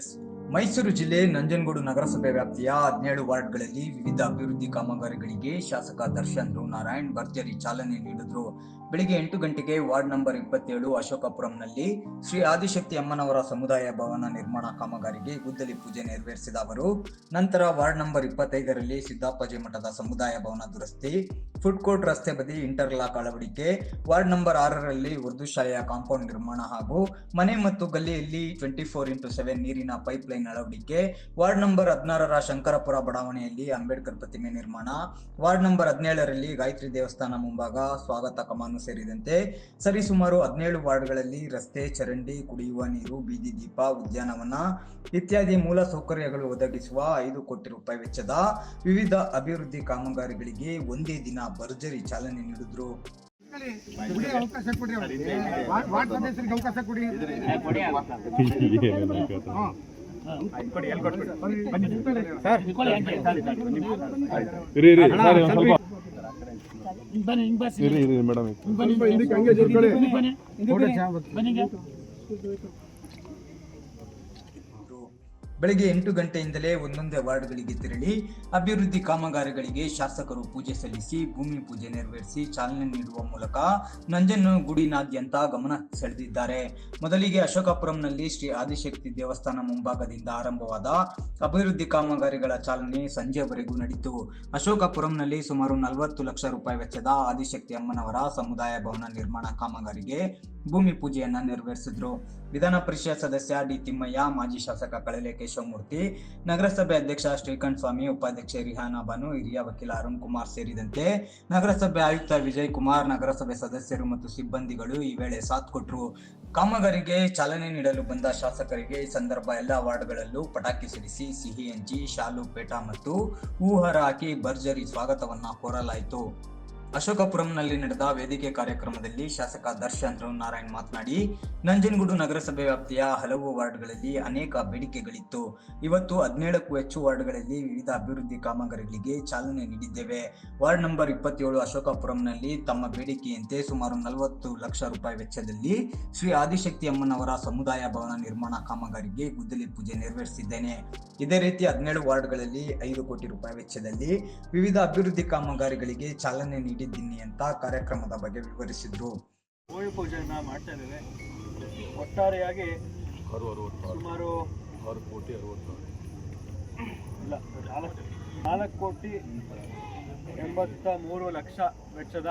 bendiciones. Mysuru ಜಿಲ್ಲೆ ನಂಜನಗೂಡು ನಗರಸಭೆ ವ್ಯಾಪ್ತಿಯ ಹದಿನೇಳು ವಾರ್ಡ್ಗಳಲ್ಲಿ ವಿವಿಧ ಅಭಿವೃದ್ಧಿ ಕಾಮಗಾರಿಗಳಿಗೆ ಶಾಸಕ ದರ್ಶನ್ ಧ್ರುವ ನಾರಾಯಣ್ ಭರ್ಜರಿ ಚಾಲನೆ ನೀಡಿದ್ರು. ಬೆಳಿಗ್ಗೆ ಎಂಟು ಗಂಟೆಗೆ ವಾರ್ಡ್ ನಂಬರ್ ಇಪ್ಪತ್ತೇಳು ಅಶೋಕಪುರಂನಲ್ಲಿ ಶ್ರೀ ಆದಿಶಕ್ತಿ ಅಮ್ಮನವರ ಸಮುದಾಯ ಭವನ ನಿರ್ಮಾಣ ಕಾಮಗಾರಿಗೆ ಗುದ್ದಲಿ ಪೂಜೆ ನೆರವೇರಿಸಿದ ಅವರು, ನಂತರ ವಾರ್ಡ್ ನಂಬರ್ ಇಪ್ಪತ್ತೈದರಲ್ಲಿ ಸಿದ್ದಾಪಜೆ ಮಠದ ಸಮುದಾಯ ಭವನ ದುರಸ್ತಿ ಫುಡ್ ಕೋರ್ಟ್ ರಸ್ತೆ ಬದಿ ಇಂಟರ್ಲಾಕ್ ಅಳವಡಿಕೆ, ವಾರ್ಡ್ ನಂಬರ್ ಆರರಲ್ಲಿ ಉರ್ದು ಶಾಲೆಯ ಕಾಂಪೌಂಡ್ ನಿರ್ಮಾಣ ಹಾಗೂ ಮನೆ ಮತ್ತು ಗಲ್ಲಿಯಲ್ಲಿ ಟ್ವೆಂಟಿ ಫೋರ್ ಇಂಟು ಸೆವೆನ್ ನೀರಿನ ಪೈಪ್ ಲೈನ್ ಅಳವಡಿಕೆ ವಾರ್ಡ್ ನಂಬರ್ ಹದಿನಾರರ ಶಂಕರಪುರ ಬಡಾವಣೆಯಲ್ಲಿ ಅಂಬೇಡ್ಕರ್ ಪ್ರತಿಮೆ ನಿರ್ಮಾಣ. ವಾರ್ಡ್ ನಂಬರ್ ಹದಿನೇಳರಲ್ಲಿ ಗಾಯತ್ರಿ ದೇವಸ್ಥಾನ ಮುಂಭಾಗ ಸ್ವಾಗತ ಕಮಾನು ಸೇರಿದಂತೆ ಸರಿಸುಮಾರು ಹದಿನೇಳು ವಾರ್ಡ್ಗಳಲ್ಲಿ ರಸ್ತೆ ಚರಂಡಿ ಕುಡಿಯುವ ನೀರು ಬೀದಿ ದೀಪ ಉದ್ಯಾನವನ ಇತ್ಯಾದಿ ಮೂಲ ಸೌಕರ್ಯಗಳು ಒದಗಿಸುವ ಐದು ಕೋಟಿ ರೂಪಾಯಿ ವೆಚ್ಚದ ವಿವಿಧ ಅಭಿವೃದ್ಧಿ ಕಾಮಗಾರಿಗಳಿಗೆ ಒಂದೇ ದಿನ ಭರ್ಜರಿ ಚಾಲನೆ ನೀಡಿದ್ರು. ಅವಕಾಶ ಕೊಡಿ ಅವಕಾಶ ಕೊಡಿ. ಇರಿ ಇರಿ ಸರ್ ಬನ್ನಿ ಸ್ವಲ್ಪ ಇರಿ ಇರಿ ಮೇಡಮ್ ಬನ್ನಿ ಹಿಂದಕ್ಕೆ ಹಂಗೆ ಜರ್ಕೊಳ್ಳಿ. ಬನ್ನಿ ಬನ್ನಿ. ಬೆಳಗ್ಗೆ ಎಂಟು ಗಂಟೆಯಿಂದಲೇ ಒಂದೊಂದೇ ವಾರ್ಡ್ಗಳಿಗೆ ತೆರಳಿ ಅಭಿವೃದ್ಧಿ ಕಾಮಗಾರಿಗಳಿಗೆ ಶಾಸಕರು ಪೂಜೆ ಸಲ್ಲಿಸಿ ಭೂಮಿ ಪೂಜೆ ನೆರವೇರಿಸಿ ಚಾಲನೆ ನೀಡುವ ಮೂಲಕ ನಂಜನಗೂಡಿನಾದ್ಯಂತ ಗಮನ ಸೆಳೆದಿದ್ದಾರೆ. ಮೊದಲಿಗೆ ಅಶೋಕಪುರಂನಲ್ಲಿ ಶ್ರೀ ಆದಿಶಕ್ತಿ ದೇವಸ್ಥಾನ ಮುಂಭಾಗದಿಂದ ಆರಂಭವಾದ ಅಭಿವೃದ್ಧಿ ಕಾಮಗಾರಿಗಳ ಚಾಲನೆ ಸಂಜೆವರೆಗೂ ನಡೆಯಿತು ಅಶೋಕಪುರಂನಲ್ಲಿ ಸುಮಾರು ನಲವತ್ತು ಲಕ್ಷ ರೂಪಾಯಿ ವೆಚ್ಚದ ಆದಿಶಕ್ತಿ ಅಮ್ಮನವರ ಸಮುದಾಯ ಭವನ ನಿರ್ಮಾಣ ಕಾಮಗಾರಿಗೆ ಭೂಮಿ ಪೂಜೆಯನ್ನ ನೆರವೇರಿಸಿದ್ರು. ವಿಧಾನ ಪರಿಷತ್ ಸದಸ್ಯ ಡಿ ತಿಮ್ಮಯ್ಯ, ಮಾಜಿ ಶಾಸಕ ಕಳಲೆ ಕೇಶವಮೂರ್ತಿ ನಗರಸಭೆ ಅಧ್ಯಕ್ಷ ಶ್ರೀಕಂಠ ಸ್ವಾಮಿ, ಉಪಾಧ್ಯಕ್ಷೆ ರಿಹಾನಾ ಬಾನು, ಹಿರಿಯ ವಕೀಲ ಅರುಣ್ ಕುಮಾರ್ ಸೇರಿದಂತೆ ನಗರಸಭೆ ಆಯುಕ್ತ ವಿಜಯ್ ಕುಮಾರ್, ನಗರಸಭೆ ಸದಸ್ಯರು ಮತ್ತು ಸಿಬ್ಬಂದಿಗಳು ಈ ವೇಳೆ ಸಾಥ್ ಕೊಟ್ಟರು ಕಾಮಗಾರಿಗೆ ಚಾಲನೆ ನೀಡಲು ಬಂದ ಶಾಸಕರಿಗೆ ಈ ಸಂದರ್ಭ ಎಲ್ಲ ವಾರ್ಡ್ಗಳಲ್ಲೂ ಪಟಾಕಿ ಸಿಡಿಸಿ, ಸಿಹಿ ಹಂಚಿ, ಶಾಲು ಪೇಟ ಮತ್ತು ಹೂಹರ ಹಾಕಿ ಭರ್ಜರಿ ಸ್ವಾಗತವನ್ನ ಕೋರಲಾಯಿತು. ಅಶೋಕಪುರಂನಲ್ಲಿ ನಡೆದ ವೇದಿಕೆ ಕಾರ್ಯಕ್ರಮದಲ್ಲಿ ಶಾಸಕ ದರ್ಶನ್ ನಾರಾಯಣ್ ಮಾತನಾಡಿ, ನಂಜನಗೂಡು ನಗರಸಭೆ ವ್ಯಾಪ್ತಿಯ ಹಲವು ವಾರ್ಡ್ಗಳಲ್ಲಿ ಅನೇಕ ಬೇಡಿಕೆಗಳಿತ್ತು. ಇವತ್ತು ಹದಿನೇಳಕ್ಕೂ ಹೆಚ್ಚು ವಾರ್ಡ್ಗಳಲ್ಲಿ ವಿವಿಧ ಅಭಿವೃದ್ಧಿ ಕಾಮಗಾರಿಗಳಿಗೆ ಚಾಲನೆ ನೀಡಿದ್ದೇವೆ. ವಾರ್ಡ್ ನಂಬರ್ ಇಪ್ಪತ್ತೇಳು ಅಶೋಕಪುರಂನಲ್ಲಿ ತಮ್ಮ ಬೇಡಿಕೆಯಂತೆ ಸುಮಾರು ನಲವತ್ತು ಲಕ್ಷ ರೂಪಾಯಿ ವೆಚ್ಚದಲ್ಲಿ ಶ್ರೀ ಆದಿಶಕ್ತಿ ಅಮ್ಮನವರ ಸಮುದಾಯ ಭವನ ನಿರ್ಮಾಣ ಕಾಮಗಾರಿಗೆ ಗುದ್ದಲಿ ಪೂಜೆ ನೆರವೇರಿಸಿದ್ದೇನೆ. ಇದೇ ರೀತಿ ಹದಿನೇಳು ವಾರ್ಡ್ಗಳಲ್ಲಿ ಐದು ಕೋಟಿ ರೂಪಾಯಿ ವೆಚ್ಚದಲ್ಲಿ ವಿವಿಧ ಅಭಿವೃದ್ಧಿ ಕಾಮಗಾರಿಗಳಿಗೆ ಚಾಲನೆ ನೀಡಿದ್ದೀನಿ ಅಂತ ಕಾರ್ಯಕ್ರಮದ ಬಗ್ಗೆ ವಿವರಿಸಿದ್ರು ಭೂಮಿ ಪೂಜೆಯನ್ನ ಮಾಡ್ತಾ ಇದ್ದೇವೆ ಒಟ್ಟಾರೆಯಾಗಿ ಸುಮಾರು ಇಲ್ಲ ನಾಲ್ಕು ನಾಲ್ಕು ಕೋಟಿ ಎಂಬತ್ತ ಮೂರು ಲಕ್ಷ ವೆಚ್ಚದ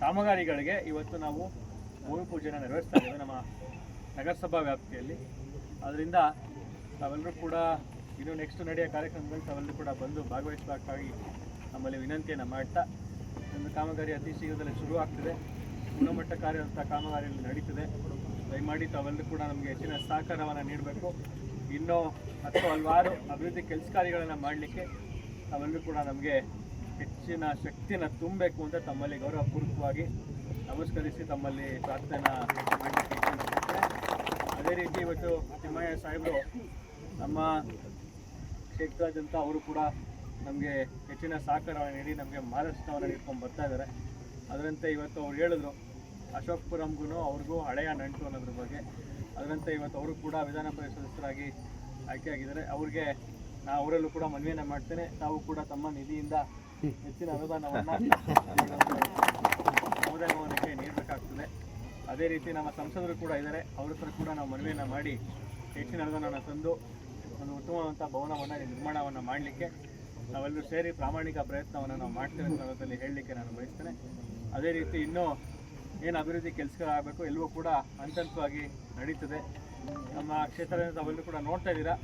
ಕಾಮಗಾರಿಗಳಿಗೆ ಇವತ್ತು ನಾವು ಭೂಮಿ ಪೂಜೆನ ನೆರವೇರಿಸ್ತಾ ಇದ್ದೇವೆ ನಮ್ಮ ನಗರಸಭಾ ವ್ಯಾಪ್ತಿಯಲ್ಲಿ. ಅದರಿಂದ ತಾವೆಲ್ಲರೂ ಕೂಡ ಇನ್ನು ನೆಕ್ಸ್ಟ್ ನಡೆಯೋ ಕಾರ್ಯಕ್ರಮದಲ್ಲಿ ತಾವೆಲ್ಲರೂ ಕೂಡ ಬಂದು ಭಾಗವಹಿಸಬೇಕಾಗಿ ನಮ್ಮಲ್ಲಿ ವಿನಂತಿಯನ್ನು ಮಾಡ್ತಾ ಒಂದು ಕಾಮಗಾರಿ ಅತಿ ಶೀಘ್ರದಲ್ಲಿ ಶುರು ಆಗ್ತಿದೆ. ಗುಣಮಟ್ಟ ಕಾರ್ಯವಂತ ಕಾಮಗಾರಿಯಲ್ಲಿ ನಡೀತಿದೆ. ದಯಮಾಡಿ ತಾವೆಲ್ಲರೂ ಕೂಡ ನಮಗೆ ಹೆಚ್ಚಿನ ಸಹಕಾರವನ್ನು ನೀಡಬೇಕು. ಇನ್ನೂ ಹತ್ತು ಹಲವಾರು ಅಭಿವೃದ್ಧಿ ಕೆಲಸ ಕಾರ್ಯಗಳನ್ನು ಮಾಡಲಿಕ್ಕೆ ತಾವೆಲ್ಲರೂ ಕೂಡ ನಮಗೆ ಹೆಚ್ಚಿನ ಶಕ್ತಿಯನ್ನು ತುಂಬಬೇಕು ಅಂತ ತಮ್ಮಲ್ಲಿ ಗೌರವಪೂರ್ವಕವಾಗಿ ನಮಸ್ಕರಿಸಿ ತಮ್ಮಲ್ಲಿ ಪ್ರಾರ್ಥನೆ ಮಾಡಲಿಕ್ಕೆ ಅದೇ ರೀತಿ ಇವತ್ತು ತಿಮ್ಮಯ್ಯ ಸಾಹೇಬರು ನಮ್ಮ ಕ್ಷೇತ್ರಾದ್ಯಂತ ಅವರು ಕೂಡ ನಮಗೆ ಹೆಚ್ಚಿನ ಸಹಕಾರವನ್ನು ನೀಡಿ ನಮಗೆ ಮಾರ್ಗದರ್ಶನವನ್ನು ನೀಡ್ಕೊಂಡು ಬರ್ತಾ ಇದ್ದಾರೆ ಅದರಂತೆ ಇವತ್ತು ಅವ್ರು ಹೇಳಿದ್ರು ಅಶೋಕ್ಪುರಂಗೂ ಅವ್ರಿಗೂ ಹಳೆಯ ನಂಟು ಅನ್ನೋದ್ರ ಬಗ್ಗೆ. ಅದರಂತೆ ಇವತ್ತು ಅವರು ಕೂಡ ವಿಧಾನ ಪರಿಷತ್ ಸದಸ್ಯರಾಗಿ ಆಯ್ಕೆಯಾಗಿದ್ದಾರೆ. ಅವ್ರಿಗೆ ನಾ ಅವರಲ್ಲೂ ಕೂಡ ಮನವಿಯನ್ನು ಮಾಡ್ತೇನೆ. ತಾವು ಕೂಡ ತಮ್ಮ ನಿಧಿಯಿಂದ ಹೆಚ್ಚಿನ ಅನುದಾನವನ್ನು ಸಮುದಾಯ ಭವನಕ್ಕೆ ನೀಡಬೇಕಾಗ್ತದೆ. ಅದೇ ರೀತಿ ನಮ್ಮ ಸಂಸದರು ಕೂಡ ಇದ್ದಾರೆ. ಅವ್ರ ಹತ್ರ ಕೂಡ ನಾವು ಮನವಿಯನ್ನು ಮಾಡಿ ಹೆಚ್ಚಿನ ಅನುದಾನವನ್ನು ತಂದು ಒಂದು ಉತ್ತಮವಾದಂಥ ಭವನವನ್ನು ನಿರ್ಮಾಣವನ್ನು ಮಾಡಲಿಕ್ಕೆ ನಾವೆಲ್ಲರೂ ಸೇರಿ ಪ್ರಾಮಾಣಿಕ ಪ್ರಯತ್ನವನ್ನು ನಾವು ಮಾಡ್ತೇವೆ ಅನ್ನೋದ್ರಲ್ಲಿ ಹೇಳಲಿಕ್ಕೆ ನಾನು ಬಯಸ್ತೇನೆ. ಅದೇ ರೀತಿ ಇನ್ನೂ ಏನು ಅಭಿವೃದ್ಧಿ ಕೆಲಸಗಳಾಗಬೇಕು, ಎಲ್ಲವೂ ಕೂಡ ಹಂತ ಹಂತವಾಗಿ ನಡೀತದೆ. ನಮ್ಮ ಕ್ಷೇತ್ರದಿಂದ ತಾವೆಲ್ಲರೂ ಕೂಡ ನೋಡ್ತಾ ಇದ್ದೀರಾ.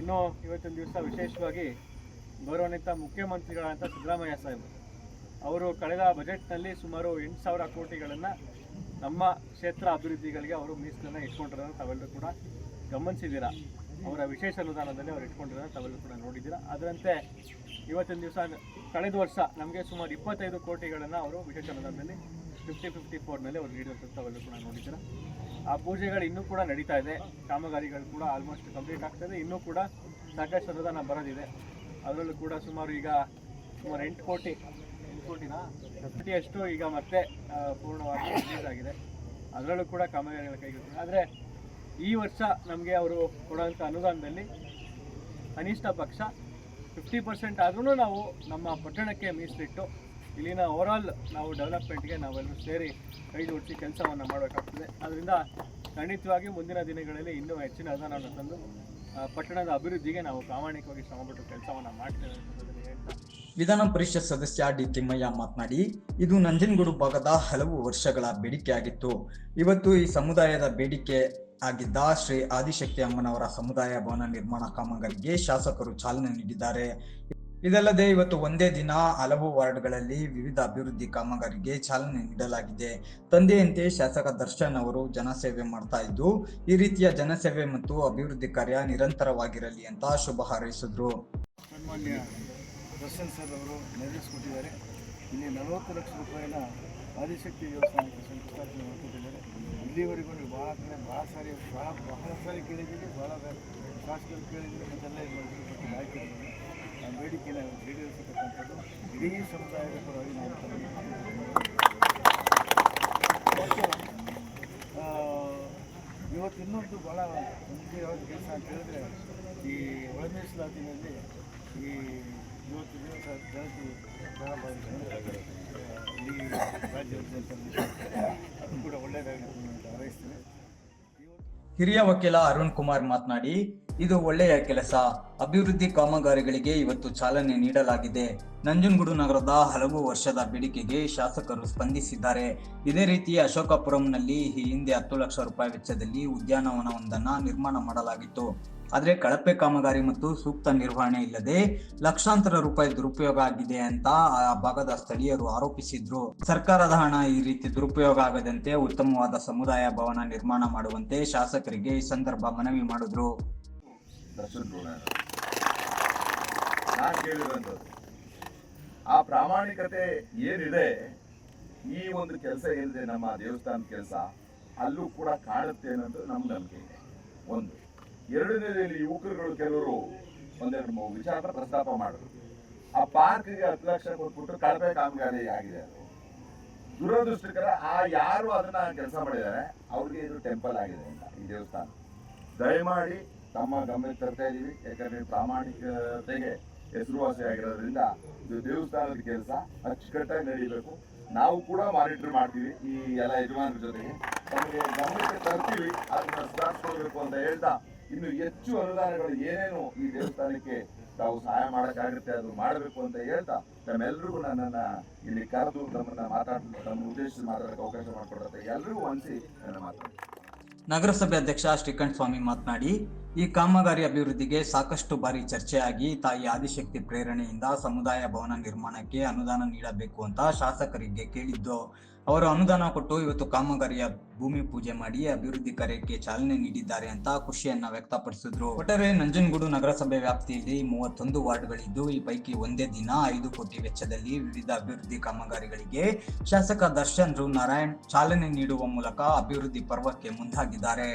ಇನ್ನೂ ಇವತ್ತಿನ ದಿವಸ ವಿಶೇಷವಾಗಿ ಗೌರವಾನ್ವಿತ ಮುಖ್ಯಮಂತ್ರಿಗಳಾದಂಥ ಸಿದ್ದರಾಮಯ್ಯ ಸಾಹೇಬರು ಅವರು ಕಳೆದ ಬಜೆಟ್ನಲ್ಲಿ ಸುಮಾರು ಎಂಟು ಸಾವಿರ ಕೋಟಿಗಳನ್ನು ನಮ್ಮ ಕ್ಷೇತ್ರ ಅಭಿವೃದ್ಧಿಗಳಿಗೆ ಅವರು ಮೀಸಲನ್ನು ಇಟ್ಕೊಂಡಿರೋದನ್ನು ತಾವೆಲ್ಲರೂ ಕೂಡ ಗಮನಿಸಿದ್ದೀರಾ. ಅವರ ವಿಶೇಷ ಅನುದಾನದಲ್ಲಿ ಅವರು ಇಟ್ಕೊಂಡಿರೋ ತವಲು ಕೂಡ ನೋಡಿದ್ದೀರಾ. ಅದರಂತೆ ಇವತ್ತಿನ ದಿವಸ, ಕಳೆದ ವರ್ಷ ನಮಗೆ ಸುಮಾರು ಇಪ್ಪತ್ತೈದು ಕೋಟಿಗಳನ್ನು ಅವರು ವಿಶೇಷ ಅನುದಾನದಲ್ಲಿ ಫಿಫ್ಟಿ ಫಿಫ್ಟಿ ಫೋರ್ನಲ್ಲಿ ಅವರು ನೀಡಿರುವಂಥ ತವಲು ಕೂಡ ನೋಡಿದ್ದೀರಾ. ಆ ಪೂಜೆಗಳು ಇನ್ನೂ ಕೂಡ ನಡೀತಾ ಇದೆ. ಕಾಮಗಾರಿಗಳು ಕೂಡ ಆಲ್ಮೋಸ್ಟ್ ಕಂಪ್ಲೀಟ್ ಆಗ್ತದೆ ಇನ್ನೂ ಕೂಡ ಸಾಕಷ್ಟು ಅನುದಾನ ಬರೋದಿದೆ. ಅದರಲ್ಲೂ ಕೂಡ ಸುಮಾರು ಈಗ ಸುಮಾರು ಎಂಟು ಕೋಟಿ, ಎಂಟು ಕೋಟಿನ? ಕೋಟಿಯಷ್ಟು ಈಗ ಮತ್ತೆ ಪೂರ್ಣವಾಗಿ ರಿಲೀಸ್ ಆಗಿದೆ. ಅದರಲ್ಲೂ ಕೂಡ ಕಾಮಗಾರಿಗಳ ಕೈಗೆತ್ತಿದೆ. ಆದರೆ ಈ ವರ್ಷ ನಮಗೆ ಅವರು ಕೊಡೋಂಥ ಅನುದಾನದಲ್ಲಿ ಕನಿಷ್ಠ ಪಕ್ಷ ಫಿಫ್ಟಿ ಪರ್ಸೆಂಟ್ ಆದ್ರೂ ನಾವು ನಮ್ಮ ಪಟ್ಟಣಕ್ಕೆ ಮೀಸಲಿಟ್ಟು ಇಲ್ಲಿನ ಓವರಾಲ್ ನಾವು ಡೆವಲಪ್ಮೆಂಟ್ಗೆ ನಾವೆಲ್ಲರೂ ಸೇರಿ ಕೈ ಜೋಡಿಸಿ ಕೆಲಸವನ್ನು ಮಾಡಬೇಕಾಗ್ತದೆ. ಅದರಿಂದ ಖಂಡಿತವಾಗಿ ಮುಂದಿನ ದಿನಗಳಲ್ಲಿ ಇನ್ನೂ ಹೆಚ್ಚಿನ ಅನುದಾನವನ್ನು ತಂದು ಪಟ್ಟಣದ ಅಭಿವೃದ್ಧಿಗೆ ನಾವು ಪ್ರಾಮಾಣಿಕವಾಗಿ ಶ್ರಮಪಟ್ಟು ಕೆಲಸವನ್ನು ಮಾಡ್ತೇವೆ ವಿಧಾನ ಪರಿಷತ್ ಸದಸ್ಯ ಡಿ ತಿಮ್ಮಯ್ಯ ಮಾತನಾಡಿ, ಇದು ನಂಜನಗೂಡು ಭಾಗದ ಹಲವು ವರ್ಷಗಳ ಬೇಡಿಕೆಯಾಗಿತ್ತು. ಇವತ್ತು ಈ ಸಮುದಾಯದ ಬೇಡಿಕೆ ಆಗಿದ್ದ ಶ್ರೀ ಆದಿಶಕ್ತಿ ಅಮ್ಮನವರ ಸಮುದಾಯ ಭವನ ನಿರ್ಮಾಣ ಕಾಮಗಾರಿಗೆ ಶಾಸಕರು ಚಾಲನೆ ನೀಡಿದ್ದಾರೆ. ಇದಲ್ಲದೆ ಇವತ್ತು ಒಂದೇ ದಿನ ಹಲವು ವಾರ್ಡ್ಗಳಲ್ಲಿ ವಿವಿಧ ಅಭಿವೃದ್ಧಿ ಕಾಮಗಾರಿಗೆ ಚಾಲನೆ ನೀಡಲಾಗಿದೆ. ತಂದೆಯಂತೆ ಶಾಸಕ ದರ್ಶನ್ ಅವರು ಜನಸೇವೆ ಮಾಡ್ತಾ ಇದ್ದು, ಈ ರೀತಿಯ ಜನಸೇವೆ ಮತ್ತು ಅಭಿವೃದ್ಧಿ ಕಾರ್ಯ ನಿರಂತರವಾಗಿರಲಿ ಅಂತ ಶುಭ ಹಾರೈಸಿದ್ರು. ಸರ್ ಅವರು ನೆರವೇರಿಸಿಕೊಟ್ಟಿದ್ದಾರೆ ಇಲ್ಲಿ ನಲವತ್ತು ಲಕ್ಷ ರೂಪಾಯಿನ ಆದಿಶಕ್ತಿ ದೇವಸ್ಥಾನಕ್ಕೆ ಶಂಕುಸ್ಥಾಪನೆ ಮಾಡ್ತಿದ್ದಾರೆ ಇಲ್ಲಿವರೆಗೂ ನೀವು ಭಾಳ ಕಡೆ ಭಾಳ ಸಾರಿ ಭಾಳ ಬಹಳ ಸಾರಿ ಕೇಳಿದ್ದೀವಿ ಭಾಳ ಶಾಸಕರು ಕೇಳಿದ್ದೀವಿ ಮತ್ತೆಲ್ಲ ಇದು ಮಾಡಿರ್ತಕ್ಕಂಥ ನಾಯಕರಿಗೆ ಆ ಬೇಡಿಕೆನ ಈಡೇರಿಸತಕ್ಕಂಥದ್ದು ಇಡೀ ಸಮುದಾಯದ ಪರವಾಗಿ ನಾವು ಇವತ್ತು ಇನ್ನೊಂದು ಭಾಳ ಮುಖ್ಯವಾದ ಕೆಲಸ ಅಂತ ಹೇಳಿದ್ರೆ, ಈ ಒಳಮೀಸಲಾತಿನಲ್ಲಿ ಈ ಇವತ್ತು ದಿವಸ ಜನತೆ ಬಹಳ ಹಿರಿಯ ವಕೀಲ ಅರುಣ್ ಕುಮಾರ್ ಮಾತನಾಡಿ, ಇದು ಒಳ್ಳೆಯ ಕೆಲಸ. ಅಭಿವೃದ್ಧಿ ಕಾಮಗಾರಿಗಳಿಗೆ ಇವತ್ತು ಚಾಲನೆ ನೀಡಲಾಗಿದೆ. ನಂಜನಗೂಡು ನಗರದ ಹಲವು ವರ್ಷದ ಬೇಡಿಕೆಗೆ ಶಾಸಕರು ಸ್ಪಂದಿಸಿದ್ದಾರೆ. ಇದೇ ರೀತಿ ಅಶೋಕಪುರಂನಲ್ಲಿ ಈ ಹಿಂದೆ ಹತ್ತು ಲಕ್ಷ ರೂಪಾಯಿ ವೆಚ್ಚದಲ್ಲಿ ಉದ್ಯಾನವನವೊಂದನ್ನು ನಿರ್ಮಾಣ ಮಾಡಲಾಗಿತ್ತು. ಆದರೆ ಕಳಪೆ ಕಾಮಗಾರಿ ಮತ್ತು ಸೂಕ್ತ ನಿರ್ವಹಣೆ ಇಲ್ಲದೆ ಲಕ್ಷಾಂತರ ರೂಪಾಯಿ ದುರುಪಯೋಗ ಆಗಿದೆ ಅಂತ ಆ ಭಾಗದ ಸ್ಥಳೀಯರು ಆರೋಪಿಸಿದ್ರು. ಸರ್ಕಾರದ ಹಣ ಈ ರೀತಿ ದುರುಪಯೋಗ ಆಗದಂತೆ ಉತ್ತಮವಾದ ಸಮುದಾಯ ಭವನ ನಿರ್ಮಾಣ ಮಾಡುವಂತೆ ಶಾಸಕರಿಗೆ ಈ ಸಂದರ್ಭ ಮನವಿ ಮಾಡಿದ್ರು. ಆ ಪ್ರಾಮಾಣಿಕತೆ ಏನಿದೆ, ಈ ಒಂದು ಕೆಲಸ ಏನಿದೆ, ನಮ್ಮ ದೇವಸ್ಥಾನದ ಕೆಲಸ, ಅಲ್ಲೂ ಕೂಡ ಕಾಣುತ್ತೆ ಅನ್ನೋದು ನಮ್ಮ ನಂಬಿಕೆ ಇದೆ. ಒಂದು. ಎರಡನೇದಲ್ಲಿ ಯುವಕರುಗಳು ಕೆಲವರು ಒಂದೆರಡು ವಿಚಾರ ಪ್ರಸ್ತಾಪ ಮಾಡಿದ್ರು. ಆ ಪಾರ್ಕ್ಗೆ ಹತ್ತು ಲಕ್ಷ ಕೊಟ್ಬಿಟ್ಟು ಕಳಪೆ ಕಾಮಗಾರಿ ಆಗಿದೆ ಅದು. ದುರದೃಷ್ಟಕರ ಆ ಯಾರು ಅದನ್ನ ಕೆಲಸ ಮಾಡಿದ್ದಾರೆ, ಅವ್ರಿಗೆ ಇದು ಟೆಂಪಲ್ ಆಗಿದೆ ಅಂತ ಈ ದೇವಸ್ಥಾನ. ದಯಮಾಡಿ ತಮ್ಮ ಗಮನಕ್ಕೆ ತರ್ತಾ ಇದೀವಿ ಯಾಕಂದ್ರೆ ಪ್ರಾಮಾಣಿಕತೆಗೆ ಹೆಸರುವಾಸಿ ಆಗಿರೋದ್ರಿಂದ ಇದು ದೇವಸ್ಥಾನದ ಕೆಲಸ, ಅಚ್ಚುಕಟ್ಟಾಗಿ ನಡೀಬೇಕು. ನಾವು ಕೂಡ ಮಾನಿಟರ್ ಮಾಡ್ತೀವಿ ಈ ಎಲ್ಲ ಯಜಮಾನರ ಜೊತೆಗೆ. ನಮಗೆ ಗಮನಕ್ಕೆ ತರ್ತೀವಿ, ಅದನ್ನ ಸುಧಾರಿಸ್ಕೊಳ್ಬೇಕು ಅಂತ ಹೇಳ್ತಾ ಇನ್ನು ಹೆಚ್ಚು ಅನುದಾನಗಳು ಏನೇನು ಈ ದೇವಸ್ಥಾನಕ್ಕೆ ತಾವು ಸಹಾಯ ಮಾಡಕ್ಕಾಗುತ್ತೆ, ಅದು ಮಾಡಬೇಕು ಅಂತ ಹೇಳ್ತಾ ತಮ್ಮೆಲ್ಲರಿಗೂ ನನ್ನನ್ನ ಇಲ್ಲಿ ಕರೆದು ನಮ್ಮನ್ನ ಮಾತಾಡ ನಮ್ಮ ಉದ್ದೇಶಿಸಿ ಮಾತಾಡಕ್ಕೆ ಅವಕಾಶ ಮಾಡಿಕೊಡುತ್ತೆ ಎಲ್ಲರಿಗೂ ಅನಿಸಿ ನನ್ನ ಮಾತಾಡಿ ನಗರಸಭೆ ಅಧ್ಯಕ್ಷ ಶ್ರೀಕಂಠ ಸ್ವಾಮಿ ಮಾತನಾಡಿ, ಈ ಕಾಮಗಾರಿ ಅಭಿವೃದ್ಧಿಗೆ ಸಾಕಷ್ಟು ಬಾರಿ ಚರ್ಚೆಯಾಗಿ ತಾಯಿ ಆದಿಶಕ್ತಿ ಪ್ರೇರಣೆಯಿಂದ ಸಮುದಾಯ ಭವನ ನಿರ್ಮಾಣಕ್ಕೆ ಅನುದಾನ ನೀಡಬೇಕು ಅಂತ ಶಾಸಕರಿಗೆ ಕೇಳಿದ್ದು. ಅವರು ಅನುದಾನ ಕೊಟ್ಟು ಇವತ್ತು ಕಾಮಗಾರಿಯ ಭೂಮಿ ಪೂಜೆ ಮಾಡಿ ಅಭಿವೃದ್ಧಿ ಕಾರ್ಯಕ್ಕೆ ಚಾಲನೆ ನೀಡಿದ್ದಾರೆ ಅಂತ ಖುಷಿಯನ್ನ ವ್ಯಕ್ತಪಡಿಸಿದ್ರು. ಒಟ್ಟಾರೆ ನಂಜನಗೂಡು ನಗರಸಭೆ ವ್ಯಾಪ್ತಿಯಲ್ಲಿ ಮೂವತ್ತೊಂದು ವಾರ್ಡ್ಗಳಿದ್ದು, ಈ ಪೈಕಿ ಒಂದೇ ದಿನ ಐದು ಕೋಟಿ ವೆಚ್ಚದಲ್ಲಿ ವಿವಿಧ ಅಭಿವೃದ್ಧಿ ಕಾಮಗಾರಿಗಳಿಗೆ ಶಾಸಕ ದರ್ಶನ್ ರು ನಾರಾಯಣ್ ಚಾಲನೆ ನೀಡುವ ಮೂಲಕ ಅಭಿವೃದ್ಧಿ ಪರ್ವಕ್ಕೆ ಮುಂದಾಗಿದ್ದಾರೆ.